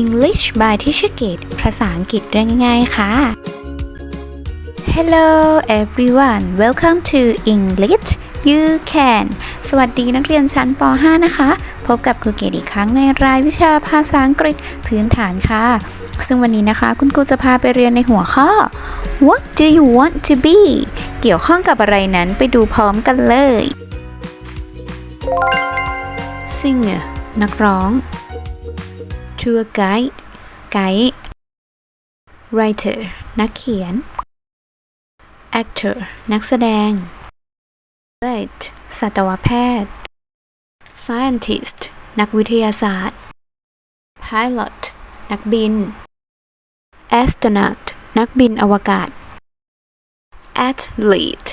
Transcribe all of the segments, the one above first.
English by Teacher Gate ภาษาอังกฤษเรื่องง่ายๆค่ะ Hello everyone welcome to English you can สวัสดีนักเรียนชั้นป .5 นะคะ พบกับครูเกดอีกครั้งในรายวิชาภาษาอังกฤษพื้นฐานค่ะ ซึ่งวันนี้นะคะ คุณครูจะพาไปเรียนในหัวข้อ What do you want to be เกี่ยวข้องกับอะไรนั้นไปดูพร้อมกันเลย Singer นักร้อง Tour Guide ไกด์ Writer นักเขียน Actor นักแสดง Vet สัตวแพทย์ Scientist นักวิทยาศาสตร์ Pilot นักบิน Astronaut นักบินอวกาศ Athlete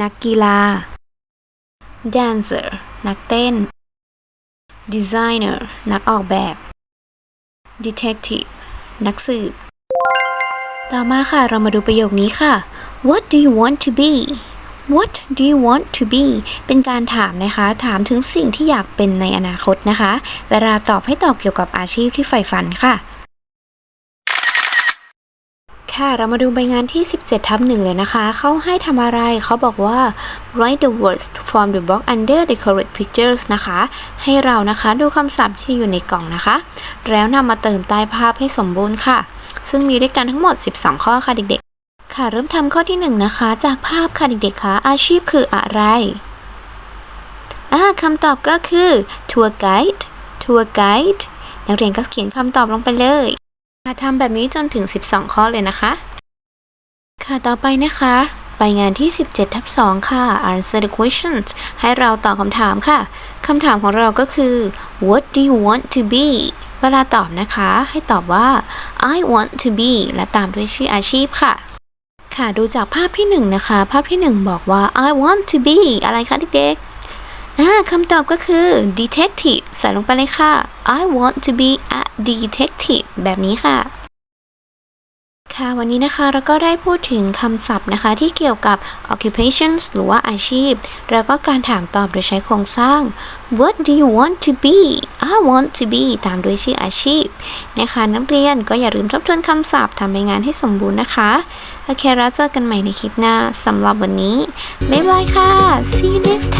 นักกีฬา Dancer นักเต้น Designer นักออกแบบ Detective นักสืบ ต่อมาค่ะเรามาดูประโยคนี้ค่ะ What do you want to be What do you want to be เป็นการถามนะคะ ถามถึงสิ่งที่อยากเป็นในอนาคตนะคะ เวลาตอบให้ตอบเกี่ยวกับอาชีพที่ใฝ่ฝันค่ะ ค่ะ เรามาดูใบงานที่ 17 ทับหนึ่งเลยนะคะ เขาให้ทำอะไร เขาบอกว่า write the words from the box under the correct pictures นะคะ ให้เรานะคะดูคำศัพท์ที่อยู่ในกล่องนะคะ แล้วนำมาเติมใต้ภาพให้สมบูรณ์ค่ะ ซึ่งมีด้วยกันทั้งหมด 12 ข้อค่ะเด็กๆ ค่ะ เริ่มทำข้อที่ 1 นะคะ จากภาพค่ะเด็กๆคะอาชีพคืออะไรอ่าคำตอบก็คือ tour guide tour guide นักเรียนก็เขียนคำตอบลงไปเลย ค่ะทำแบบนี้จนถึง 12 ข้อเลยนะคะ ค่ะต่อไปนะคะ ไปงานที่ 17 ทับ 2 ค่ะ answer the questions ให้เราตอบคำถามค่ะคำถามของเราก็คือ what do you want to be เวลาตอบนะคะ ให้ตอบว่า I want to be และตามด้วยชื่ออาชีพค่ะ ค่ะดูจากภาพที่ 1 นะคะ ภาพที่ 1 บอกว่า I want to be อะไรคะเด็ก คำตอบก็คือ detective ใส่ลงไปเลยค่ะ I want to be a detective แบบนี้ค่ะ ค่ะวันนี้นะคะเราก็ได้พูดถึงคำศัพท์นะคะ ที่เกี่ยวกับ occupations หรือว่าอาชีพ แล้วก็การถามตอบโดยใช้โครงสร้าง What do you want to be I want to be ตามด้วยชื่ออาชีพนะคะนักเรียนก็อย่าลืมทบทวนคำศัพท์ทำใบงานให้สมบูรณ์นะคะ โอเคแล้วเจอกันใหม่ในคลิปหน้าสำหรับวันนี้ บ๊ายบายค่ะ see you next time